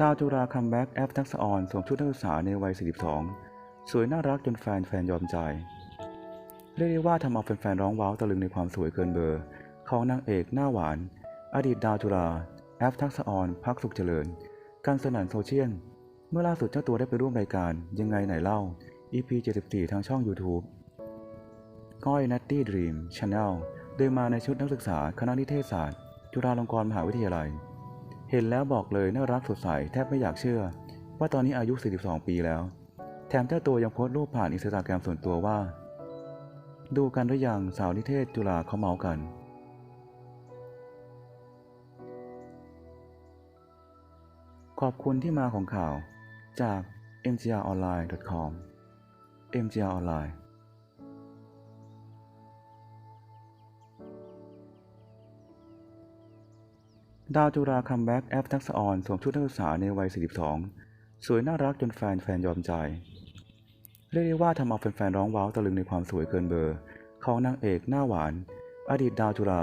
ดาวจุราคัมแบ็กแอฟทักษะออนสวมชุดนักศึกษาในวัย 42 สวยน่ารักจนแฟนแฟนๆยอมใจ เรียกได้ว่าทำเอาแฟนๆร้องว้าวตะลึงในความสวยเกินเบอร์ ของนางเอกหน้าหวาน อดีตดาวจุราแอฟทักษะออนพักสุขเจริญ การสนั่นโซเชียล เมื่อล่าสุดเจ้าตัวได้ไปร่วมรายการยังไงไหนเล่า EP 74 ทางช่อง YouTube ก้อยนัตตี้ดรีมชาแนลเดินมาในชุดนักศึกษาคณะนิเทศศาสตร์ จุฬาลงกรณ์มหาวิทยาลัย เห็นแล้วบอกเลยน่ารักสดใสแทบไม่อยากเชื่อ ว่าตอนนี้อายุ 42 ปีแล้ว แถมเจ้าตัวยังโพสต์รูปผ่านอินสตาแกรมส่วนตัวว่า ดูกันหรือยังสาวนิเทศจุฬาเขาเมากันขอบคุณที่มาของข่าวจาก mgronline.com mgronline ดาวจุราคัมแบ็กแอฟทักษออนสวมชุดนักศึกษาในวัย 42 สวยน่ารักจนแฟนแฟนๆยอมใจ เรียกได้ว่าทำเอาแฟนๆร้องว้าวตะลึงในความสวยเกินเบอร์ ของนางเอกหน้าหวาน อดีตดาวจุรา